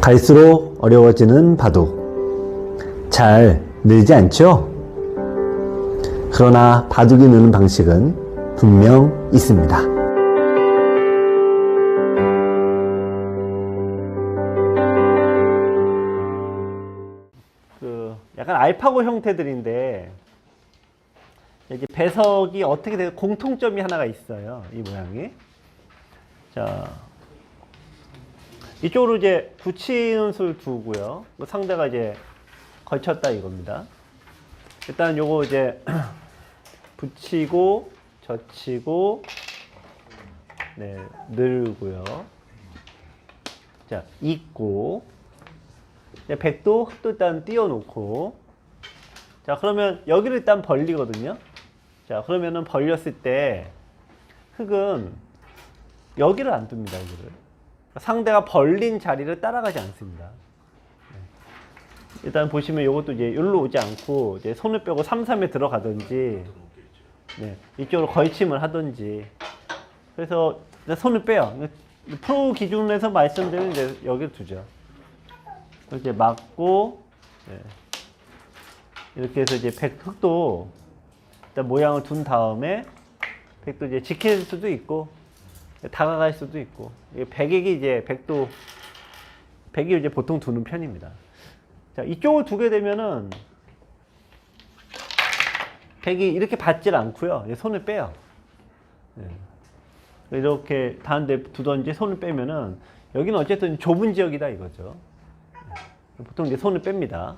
갈수록 어려워지는 바둑. 잘 늘지 않죠? 그러나 바둑이 느는 방식은 분명 있습니다. 그 약간 알파고 형태들인데 이제 배석이 어떻게 되는 공통점이 하나가 있어요. 이 모양이. 자, 이쪽으로 이제 붙이는 수를 두고요. 그 상대가 이제 걸쳤다 이겁니다. 일단 요거 이제 붙이고 젖히고 네, 늘고요. 자, 있고 백도 흑도 일단 띄워놓고 자 그러면 여기를 일단 벌리거든요. 자 그러면은 벌렸을 때 흑은 여기를 안 둡니다. 여기를 상대가 벌린 자리를 따라가지 않습니다. 네. 일단 보시면 이것도 이제 여기로 오지 않고 이제 손을 빼고 3, 3에 들어가든지 네, 이쪽으로 걸침을 하든지 그래서 손을 빼요. 프로 기준에서 말씀드리면 이제 여기를 두죠. 이렇게 막고 네. 이렇게 해서 이제 백 흑도 일단 모양을 둔 다음에 백도 이제 지킬 수도 있고 다가갈 수도 있고 백액이 이제 백도 백이 이제 보통 두는 편입니다. 자 이쪽을 두게 되면은 백이 이렇게 받질 않고요. 손을 빼요. 예. 이렇게 다른 데 두던지 손을 빼면은 여기는 어쨌든 좁은 지역이다 이거죠. 예. 보통 이제 손을 뺍니다.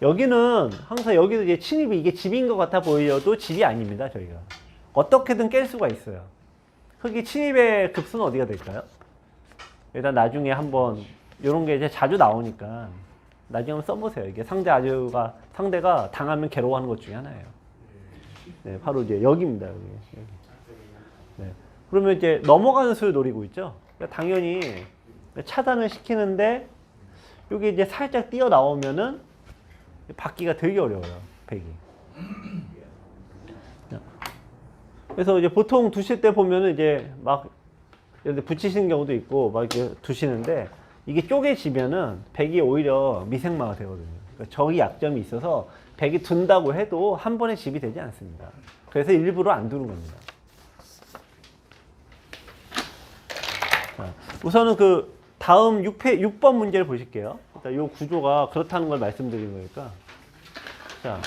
여기는 항상 여기도 이제 침입이 이게 집인 것 같아 보여도 집이 아닙니다, 저희가. 어떻게든 깰 수가 있어요. 흙이 침입의 급수는 어디가 될까요? 일단 나중에 한번 이런 게 이제 자주 나오니까 나중에 한번 써보세요. 이게 상대 아주가 상대가 당하면 괴로워하는 것 중에 하나예요. 네, 바로 이제 여기입니다. 여기. 네. 그러면 이제 넘어가는 수를 노리고 있죠. 그러니까 당연히 차단을 시키는데 여기 이제 살짝 뛰어 나오면은 받기가 되게 어려워요. 백이. 그래서 이제 보통 두실 때 보면은 이제 막 이렇게 붙이시는 경우도 있고 막 이렇게 두시는데 이게 쪼개지면은 백이 오히려 미생마가 되거든요. 그러니까 저기 약점이 있어서 백이 둔다고 해도 한 번에 집이 되지 않습니다. 그래서 일부러 안 두는 겁니다. 자, 우선은 그 다음 6회, 6번 문제를 보실게요. 이 구조가 그렇다는 걸 말씀드린 거니까. 자,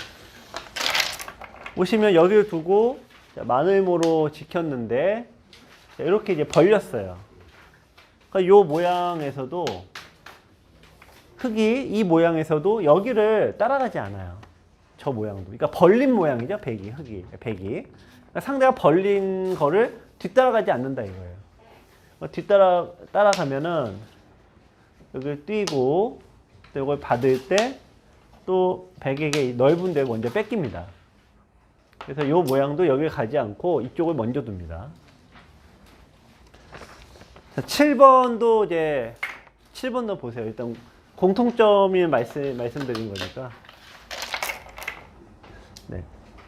보시면 여기를 두고 자, 마늘모로 지켰는데 자, 이렇게 이제 벌렸어요. 그러니까 요 모양에서도 흙이 이 모양에서도 여기를 따라가지 않아요. 저 모양도. 그러니까 벌린 모양이죠. 백이 흙이 백이. 그러니까 상대가 벌린 거를 뒤따라가지 않는다 이거예요. 어, 뒤따라 따라가면은 여기 뛰고 또 이걸 받을 때 또 백에게 넓은 데 먼저 뺏깁니다. 그래서 이 모양도 여기 가지 않고 이쪽을 먼저 둡니다. 자, 7번도 이제 7번도 보세요. 일단 공통점이 말씀 말씀드린 거니까. 네.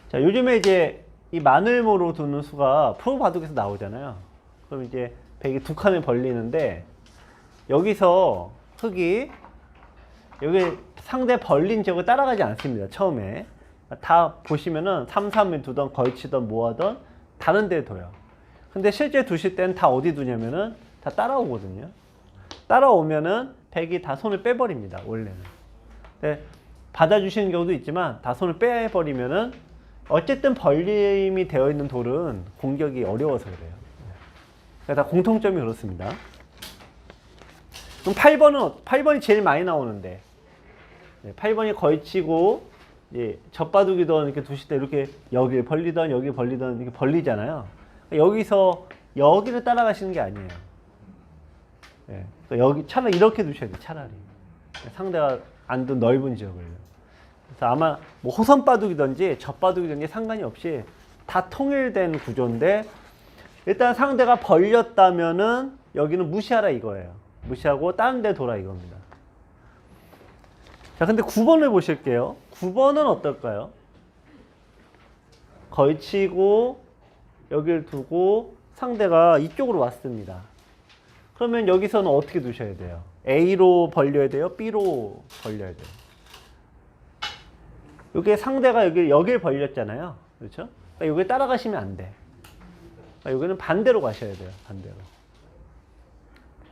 자, 요즘에 이제 이 마늘모로 두는 수가 프로 바둑에서 나오잖아요. 그럼 이제 백이 두 칸을 벌리는데 여기서 흙이 여기 상대 벌린 지역을 따라가지 않습니다. 처음에. 다 보시면은 3, 3을 두던 걸치던 뭐하던 다른 데 둬요. 근데 실제 두실 때는 다 어디 두냐면은 다 따라오거든요. 따라오면은 백이 다 손을 빼버립니다. 원래는. 근데 받아주시는 경우도 있지만 다 손을 빼버리면은 어쨌든 벌림이 되어 있는 돌은 공격이 어려워서 그래요. 그러니까 다 공통점이 그렇습니다. 그럼 8번은 8번이 제일 많이 나오는데 네, 8번이 걸치고 예, 젖바둑이던 이렇게 두실 때 이렇게 여기를 벌리던 여기 벌리던 이렇게 벌리잖아요. 그러니까 여기서 여기를 따라가시는 게 아니에요. 예, 그러니까 여기 차라리 이렇게 두셔야 돼요. 차라리 상대가 안둔 넓은 지역을. 그래서 아마 뭐 호선바둑이든지 젖바둑이든지 상관이 없이 다 통일된 구조인데 일단 상대가 벌렸다면은 여기는 무시하라 이거예요. 무시하고 다른 데 돌아 이겁니다. 자, 근데 9번을 보실게요. 9번은 어떨까요? 걸치고 여기를 두고 상대가 이쪽으로 왔습니다. 그러면 여기서는 어떻게 두셔야 돼요? A로 벌려야 돼요? B로 벌려야 돼요? 이게 상대가 여기, 여길 벌렸잖아요. 그렇죠? 그러니까 여기 따라가시면 안 돼. 그러니까 여기는 반대로 가셔야 돼요. 반대로.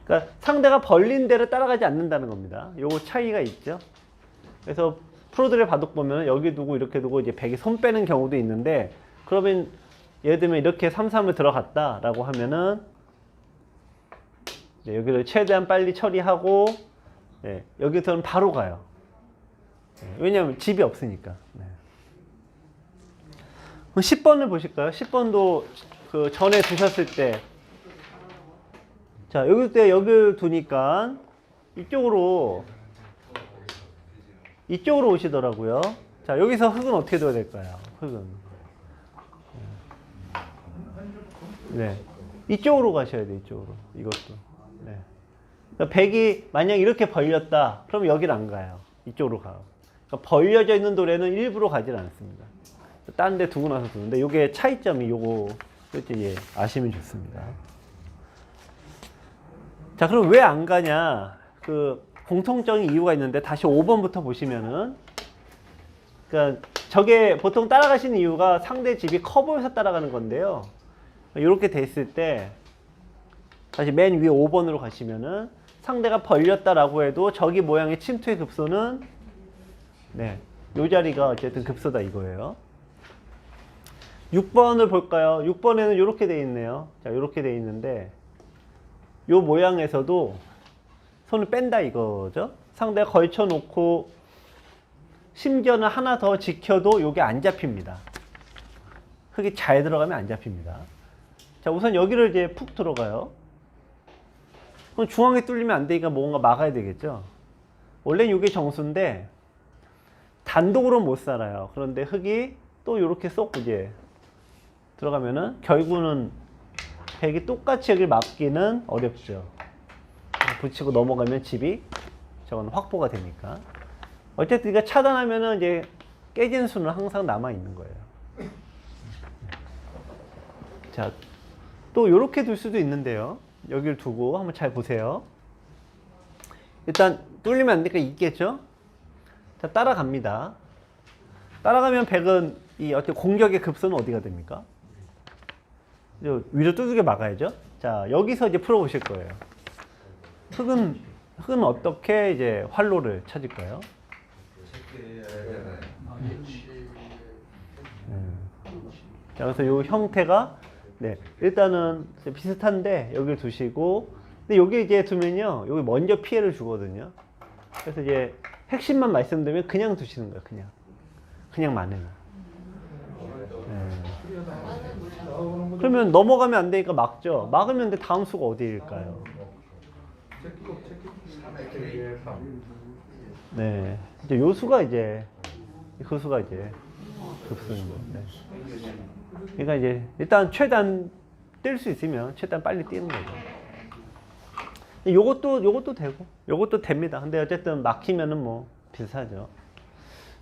그러니까 상대가 벌린 대로 따라가지 않는다는 겁니다. 요거 차이가 있죠. 그래서 프로들의 바둑 보면 여기 두고 이렇게 두고 이제 백이 손 빼는 경우도 있는데 그러면 예를 들면 이렇게 3, 3을 들어갔다라고 하면은 네, 여기를 최대한 빨리 처리하고 네, 여기서는 바로 가요. 네, 왜냐하면 집이 없으니까. 네. 그럼 10번을 보실까요? 10번도 그 전에 두셨을 때. 자, 여기 때 여기를 두니까 이쪽으로 이쪽으로 오시더라고요. 자, 여기서 흙은 어떻게 둬야 될까요? 흙은. 네. 이쪽으로 가셔야 돼, 이쪽으로. 이것도. 네. 그러니까 백이 만약 이렇게 벌렸다. 그럼 여길 안 가요. 이쪽으로 가요. 그러니까 벌려져 있는 돌에는 일부러 가질 않습니다. 다른 데 두고 나서 두는데 요게 차이점이 요거 그렇지 예, 아시면 좋습니다. 자, 그럼 왜 안 가냐? 그 공통적인 이유가 있는데 다시 5번부터 보시면은 그러니까 저게 보통 따라가시는 이유가 상대 집이 커 보여서 따라가는 건데요. 이렇게 돼 있을 때 다시 맨 위에 5번으로 가시면은 상대가 벌렸다라고 해도 저기 모양의 침투의 급소는 네, 요 자리가 어쨌든 급소다 이거예요. 6번을 볼까요? 6번에는 이렇게 돼 있네요. 자, 이렇게 돼 있는데 요 모양에서도 손을 뺀다 이거죠. 상대가 걸쳐 놓고 심지어는 하나 더 지켜도 요게 안 잡힙니다. 흙이 잘 들어가면 안 잡힙니다. 자, 우선 여기를 이제 푹 들어가요. 그럼 중앙에 뚫리면 안 되니까 뭔가 막아야 되겠죠. 원래 이게 정수인데 단독으로 못 살아요. 그런데 흙이 또 이렇게 쏙 이제 들어가면은 결국은 백이 똑같이 여기를 막기는 어렵죠. 붙이고 넘어가면 집이 저건 확보가 되니까. 어쨌든 이거 차단하면은 이제 깨진 수는 항상 남아 있는 거예요. 자, 또 이렇게 둘 수도 있는데요. 여기를 두고 한번 잘 보세요. 일단 뚫리면 안 되니까 있겠죠? 자, 따라갑니다. 따라가면 백은 이 어떻게 공격의 급소는 어디가 됩니까? 요 위로 두둑이 막아야죠. 자, 여기서 이제 풀어 보실 거예요. 흙은, 흙은 어떻게 이제 활로를 찾을까요? 음. 자, 그래서 요 형태가, 네, 일단은 비슷한데, 여기를 두시고, 근데 여기 이제 두면요, 여기 먼저 피해를 주거든요. 그래서 이제 핵심만 말씀드리면 그냥 두시는 거예요, 그냥. 그냥 많으면. 네. 그러면 넘어가면 안 되니까 막죠. 막으면 근데 다음 수가 어디일까요? 네. 이제 요 수가 이제 그 수가 이제 급수인. 네. 그러니까 이제 일단 최단 뛸 수 있으면 최단 빨리 뛰는 거죠. 요것도 요것도 되고 요것도 됩니다. 근데 어쨌든 막히면은 뭐 비슷하죠.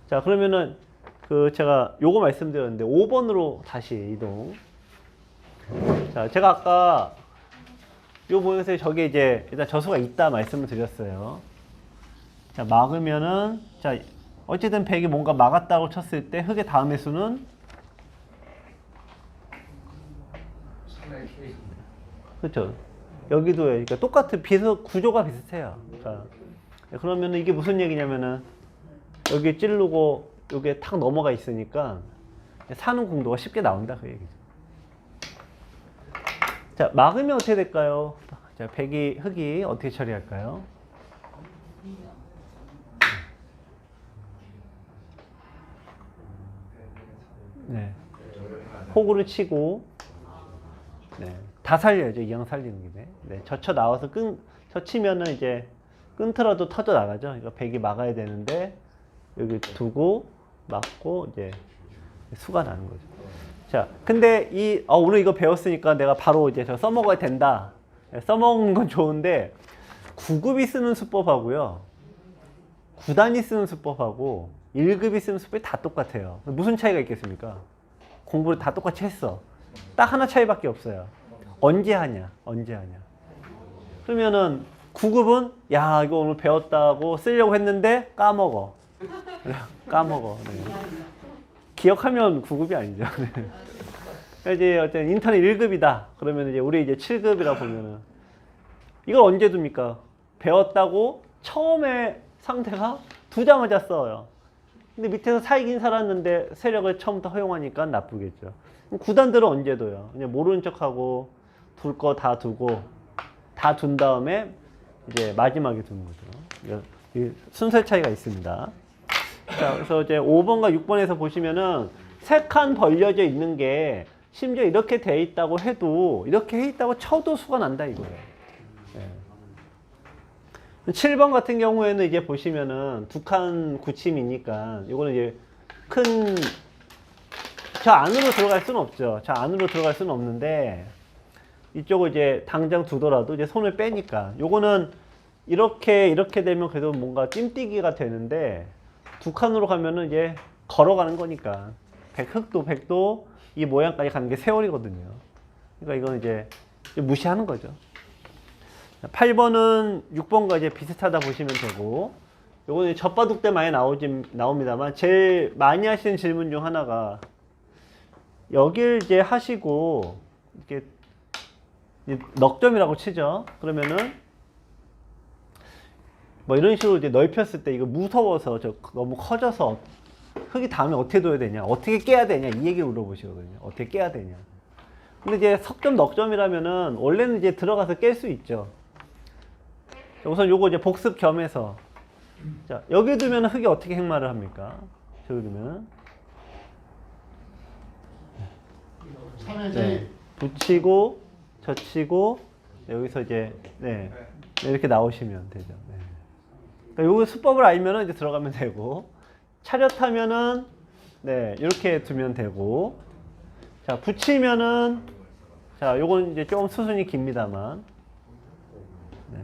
자, 그러면은 그 제가 요거 말씀드렸는데 5번으로 다시 이동. 자, 제가 아까 요 모양에서 저게 이제 일단 저수가 있다 말씀을 드렸어요. 자, 막으면은 자, 어쨌든 백이 뭔가 막았다고 쳤을 때 흙의 다음의 수는 그렇죠. 여기도 그러니까 똑같은 비서 구조가 비슷해요. 자, 그러면은 이게 무슨 얘기냐면은 여기 찌르고 여기에 탁 넘어가 있으니까 사는 공도가 쉽게 나온다 그 얘기죠. 자, 막으면 어떻게 될까요? 자, 백이 흙이 어떻게 처리할까요? 네. 호구를 치고 네. 다 살려야죠. 이왕 살리는 김에. 네. 젖혀 나와서 끈, 젖히면은 이제 끊더라도 터져 나가죠. 이거 백이 막아야 되는데 여기 두고 막고 이제 수가 나는 거죠. 자, 근데 이 어, 오늘 이거 배웠으니까 내가 바로 이제 저 써먹어야 된다. 네, 써먹는 건 좋은데 9급이 쓰는 수법하고요. 9단이 쓰는 수법하고 1급이 쓰는 수법이 다 똑같아요. 무슨 차이가 있겠습니까? 공부를 다 똑같이 했어. 딱 하나 차이밖에 없어요. 언제 하냐? 언제 하냐? 그러면은 9급은 야 이거 오늘 배웠다고 쓰려고 했는데 까먹어. 까먹어. 네. 기억하면 9급이 아니죠. 네. 그러니까 이제 어떤 인터넷 1급이다. 그러면 이제 우리 이제 7급이라 보면은 이걸 언제 둡니까? 배웠다고 처음에 상태가 두자마자 써요. 근데 밑에서 살긴 살았는데 세력을 처음부터 허용하니까 나쁘겠죠. 구단들은 언제 둬요? 그냥 모르는 척하고 둘 거 다 두고 다 둔 다음에 이제 마지막에 두는 거죠. 이 순서 차이가 있습니다. 자, 그래서 이제 5번과 6번에서 보시면은 세 칸 벌려져 있는 게 심지어 이렇게 돼 있다고 해도 이렇게 해 있다고 쳐도 수가 난다 이거예요. 예. 7번 같은 경우에는 이제 보시면은 두칸 굳힘이니까 이거는 이제 큰 저 안으로 들어갈 수는 없죠. 저 안으로 들어갈 수는 없는데 이쪽을 이제 당장 두더라도 이제 손을 빼니까 요거는 이렇게 이렇게 되면 그래도 뭔가 찜뛰기가 되는데 두 칸으로 가면은 이제 걸어가는 거니까 백 흑도 백도 이 모양까지 가는 게 세월이거든요. 그러니까 이건 이제 무시하는 거죠. 8번은 6번과 이제 비슷하다 보시면 되고 요거는 젖바둑 때 많이 나오지 나옵니다만 제일 많이 하시는 질문 중 하나가 여길 이제 하시고 이렇게 넉점이라고 치죠. 그러면은 뭐 이런 식으로 이제 넓혔을 때 이거 무서워서 저 너무 커져서 흙이 다음에 어떻게 둬야 되냐, 어떻게 깨야 되냐 이 얘기를 물어보시거든요. 어떻게 깨야 되냐. 근데 이제 석점 넉점이라면은 원래는 이제 들어가서 깰 수 있죠. 우선 요거 이제 복습 겸해서 자 여기 두면 흙이 어떻게 행마를 합니까? 저기 두면 네. 붙이고 젖히고 여기서 이제 네, 네, 이렇게 나오시면 되죠. 네. 그러니까 요거 수법을 알면은 이제 들어가면 되고 차렷하면은 네 이렇게 두면 되고 자 붙이면은 자 요건 이제 조금 수순이 깁니다만 네.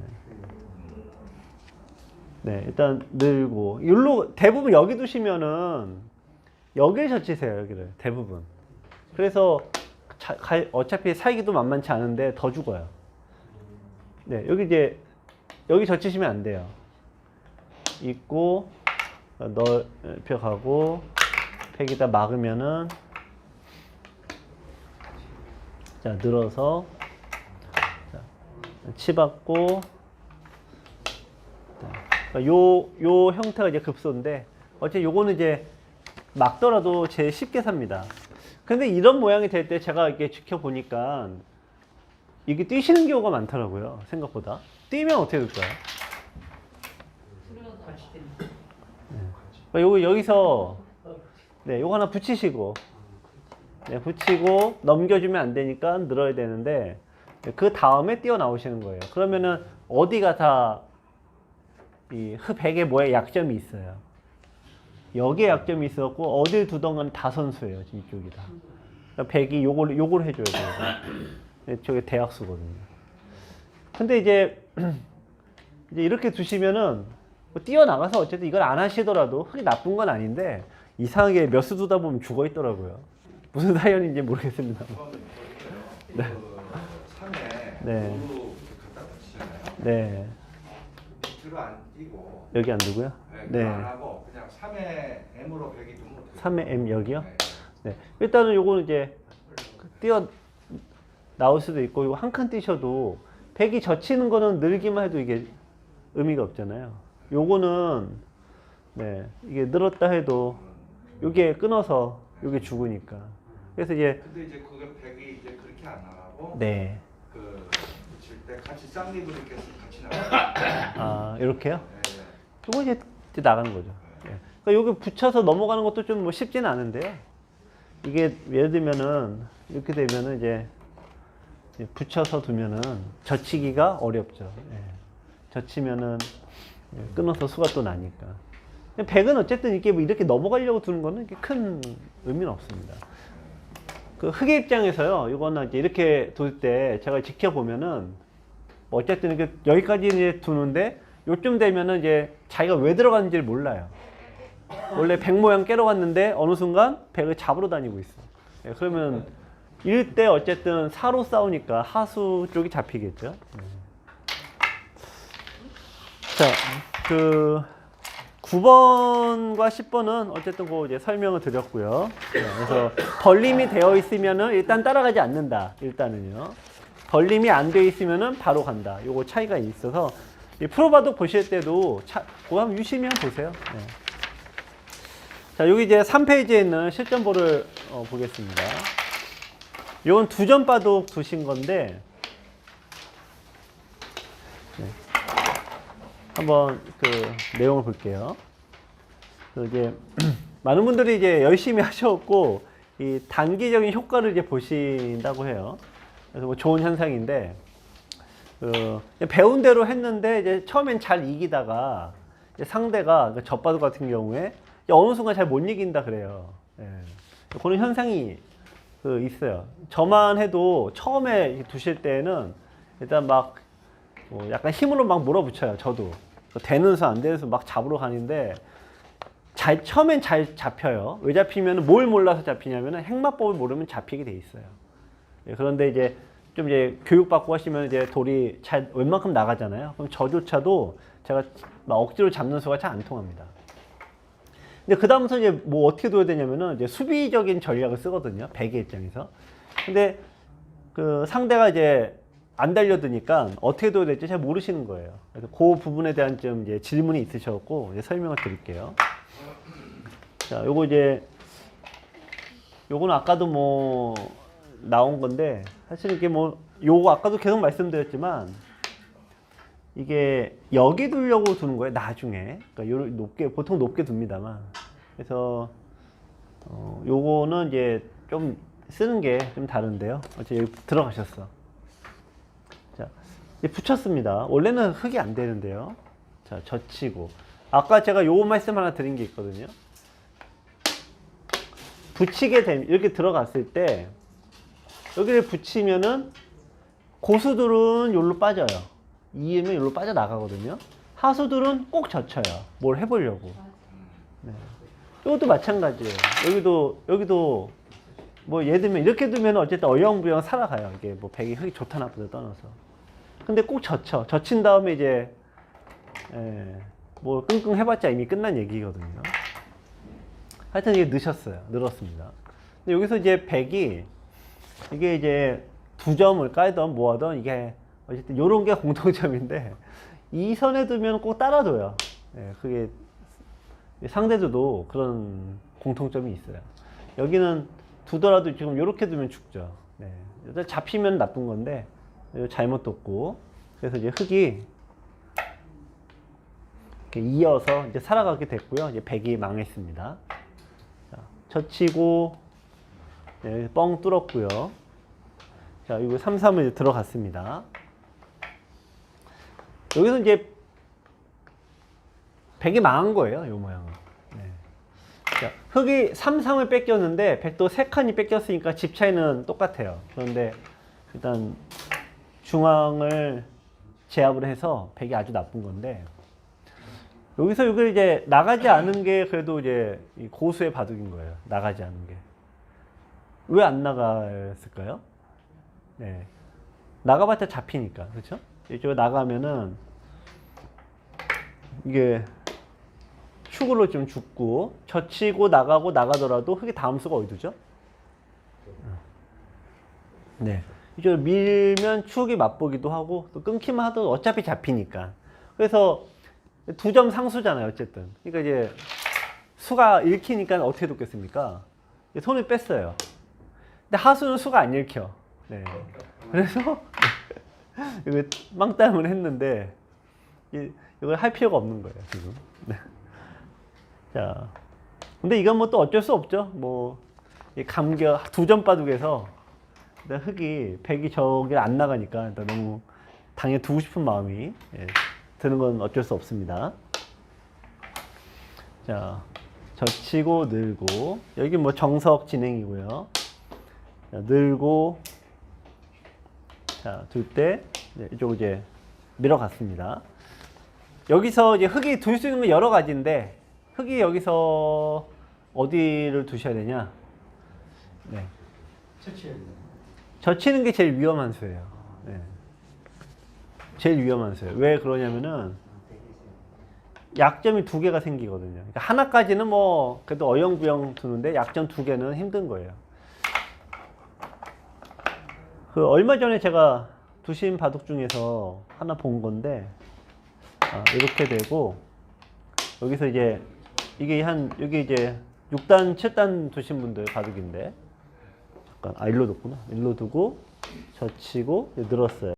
네 일단 늘고 일로 대부분 여기 두시면은 여기를 젖히세요 여기를 대부분 그래서 자- 가- 어차피 살기도 만만치 않은데 더 죽어요. 네, 여기 이제 여기 젖히시면 안 돼요. 있고 넓혀가고 팩에다 막으면은 자 늘어서 자, 치받고 요요 형태가 이제 급소인데 어째 요거는 이제 막더라도 제일 쉽게 삽니다. 근데 이런 모양이 될 때 제가 이렇게 지켜보니까 이게 뛰시는 경우가 많더라고요. 생각보다. 뛰면 어떻게 될까요? 네. 요거 여기서 네, 요거 하나 붙이시고 네, 붙이고 넘겨주면 안 되니까 늘어야 되는데 네, 그 다음에 뛰어 나오시는 거예요. 그러면은 어디가 다이 흑백의 뭐에 약점이 있어요. 여기에 약점이 있었고 어딜 두던간 다 선수예요 지금 이쪽이 다. 그러니까 백이 요걸 요걸 해줘야 돼요. 네, 저게 대학수거든요. 근데 이제 이제 이렇게 두시면은 뭐 뛰어나가서 어쨌든 이걸 안 하시더라도 흙이 나쁜 건 아닌데 이상하게 몇 수 두다 보면 죽어 있더라고요. 무슨 사연인지 모르겠습니다. 네. 산에 네. 네안 띄고 여기 안 두고요. 네. 네 안 하고 그냥 3의 M으로 벽이 두면 돼요. 3의 M 여기요. 네. 네 일단은 요거는 이제 뛰어 나올 수도 있고 이거 한 칸 뛰셔도 백이 젖히는 거는 늘기만 해도 이게 의미가 없잖아요. 요거는 네 이게 늘었다 해도 요게 끊어서 요게 죽으니까 그래서 이제 근데 이제 그게 벽이 이제 그렇게 안 나가고 네 그 붙일 때 같이 쌍립을 이렇게 같이 나가요. 아 이렇게요. 네. 요거 이제, 나가는 거죠. 예. 그러니까 요게 붙여서 넘어가는 것도 좀 뭐 쉽지는 않은데요. 이게 예를 들면은 이렇게 되면은 이제 붙여서 두면은 젖히기가 어렵죠. 예. 젖히면은 예, 끊어서 수가 또 나니까. 근데 백은 어쨌든 이렇게 뭐 이렇게 넘어가려고 두는 거는 큰 의미는 없습니다. 그 흑의 입장에서요, 이거는 이제 이렇게 둘 때 제가 지켜보면은 뭐 어쨌든 이렇게 여기까지 이제 두는데 요쯤 되면은 이제 자기가 왜 들어갔는지를 몰라요. 원래 백 모양 깨러 갔는데 어느 순간 백을 잡으러 다니고 있어. 예, 그러면 이럴 때 어쨌든 사로 싸우니까 하수 쪽이 잡히겠죠. 예. 자, 그 9번과 10번은 어쨌든 그 이제 설명을 드렸고요. 네, 그래서 벌림이 되어 있으면은 일단 따라가지 않는다. 일단은요. 벌림이 안 되어 있으면은 바로 간다. 요거 차이가 있어서 이 프로바도 보실 때도 차, 그거 한번 유심히 한번 보세요. 네. 자, 여기 이제 3페이지에 있는 실전보를 어, 보겠습니다. 이건 두점 바둑 두신 건데 한번 그 내용을 볼게요. 그 이제 많은 분들이 이제 열심히 하셨고 이 단기적인 효과를 이제 보신다고 해요. 그래서 뭐 좋은 현상인데 그 배운 대로 했는데 이제 처음엔 잘 이기다가 상대가 그 젖바둑 같은 경우에 어느 순간 잘 못 이긴다 그래요. 예. 그런 현상이 그 있어요. 저만 해도 처음에 두실 때는 일단 막 뭐 약간 힘으로 막 몰아붙여요. 저도 되는 수안 되는 수 막 잡으러 가는데 잘 처음엔 잘 잡혀요. 왜 잡히면 뭘 몰라서 잡히냐면은 행마법을 모르면 잡히게 돼 있어요. 예, 그런데 이제 좀 이제 교육받고 하시면 이제 돌이 잘 웬만큼 나가잖아요. 그럼 저조차도 제가 막 억지로 잡는 수가 잘 안 통합니다. 근데 그 다음부터 이제 뭐 어떻게 둬야 되냐면은 이제 수비적인 전략을 쓰거든요. 백의 입장에서. 근데 그 상대가 이제 안 달려드니까 어떻게 둬야 될지 잘 모르시는 거예요. 그래서 그 부분에 대한 좀 이제 질문이 있으셨고 이제 설명을 드릴게요. 자, 요거 이제 요거는 아까도 뭐 나온 건데 사실 이게 뭐 요거 아까도 계속 말씀드렸지만 이게 여기 두려고 두는 거예요 나중에 그러니까 요 높게 보통 높게 둡니다만 그래서 어, 요거는 이제 좀 쓰는 게 좀 다른데요 여기 들어가셨어 붙였습니다 원래는 흙이 안 되는데요 자 젖히고 아까 제가 요 말씀 하나 드린 게 있거든요 붙이게 되면 이렇게 들어갔을 때 여기를 붙이면은 고수들은 여기로 빠져요. 이으면 여기로 빠져나가거든요. 하수들은 꼭 젖혀요. 뭘 해보려고. 네. 이것도 마찬가지예요. 여기도, 여기도, 뭐, 예를 들면, 이렇게 두면 어쨌든 어영부영 살아가요. 이게 뭐, 백이 흙이 좋다 나쁘다 떠나서. 근데 꼭 젖혀. 젖힌 다음에 이제, 예, 뭐, 끙끙 해봤자 이미 끝난 얘기거든요. 하여튼 이게 늦었어요. 늘었습니다. 근데 여기서 이제 백이 이게 이제 두 점을 깔던 뭐하던 이게 어쨌든 요런 게 공통점인데 이 선에 두면 꼭 따라줘요. 예, 그게 상대들도 그런 공통점이 있어요. 여기는 두더라도 지금 요렇게 두면 죽죠. 네. 잡히면 나쁜 건데 잘못 뒀고 그래서 이제 흙이 이렇게 이어서 이제 살아가게 됐고요. 이제 백이 망했습니다. 자, 젖히고 네, 뻥 뚫었고요. 자, 이거 3, 3을 이제 들어갔습니다. 여기서 이제 백이 망한 거예요, 요 모양은. 네. 자, 흙이 3, 3을 뺏겼는데 백도 3칸이 뺏겼으니까 집 차이는 똑같아요. 그런데 일단 중앙을 제압을 해서 백이 아주 나쁜 건데 여기서 여기 이제 나가지 않은 게 그래도 이제 이 고수의 바둑인 거예요. 나가지 않은 게. 왜 안 나갔을까요? 네. 나가봤자 잡히니까. 그렇죠? 이쪽에 나가면은 이게 축으로 좀 죽고 젖히고 나가고 나가더라도 흙이 다음 수가 어디 두죠? 네. 이쪽으로 밀면 축이 맛보기도 하고 또 끊기만 하도 어차피 잡히니까. 그래서 두 점 상수잖아요, 어쨌든. 그러니까 이제 수가 읽히니까 어떻게 돕겠습니까? 손을 뺐어요. 근데 하수는 수가 안 읽혀. 네. 그래서 이거 망땅을 했는데 이- 이걸 할 필요가 없는 거예요, 지금. 네. 자, 근데 이건 뭐 또 어쩔 수 없죠. 뭐, 이 감겨, 두점 바둑에서 일단 흙이, 백이 저길 안 나가니까 너무 당연히 두고 싶은 마음이 예, 드는 건 어쩔 수 없습니다. 자, 젖히고 늘고, 여기 뭐 정석 진행이고요. 자, 늘고, 자, 둘 때, 네, 이쪽 이제 밀어갔습니다. 여기서 이제 흙이 둘 수 있는 건 여러 가지인데, 흙이 여기서 어디를 두셔야 되냐? 네. 채취해야 돼. 젖히는 게 제일 위험한 수예요. 네. 제일 위험한 수예요. 왜 그러냐면은 약점이 두 개가 생기거든요. 그러니까 하나까지는 뭐 그래도 어영부영 두는데 약점 두 개는 힘든 거예요. 그 얼마 전에 제가 두심 바둑 중에서 하나 본 건데 아, 이렇게 되고 여기서 이제 이게 한 여기 이제 6단 7단 두신 분들 바둑인데 아 일로 뒀구나 일로 두고 젖히고 늘었어요.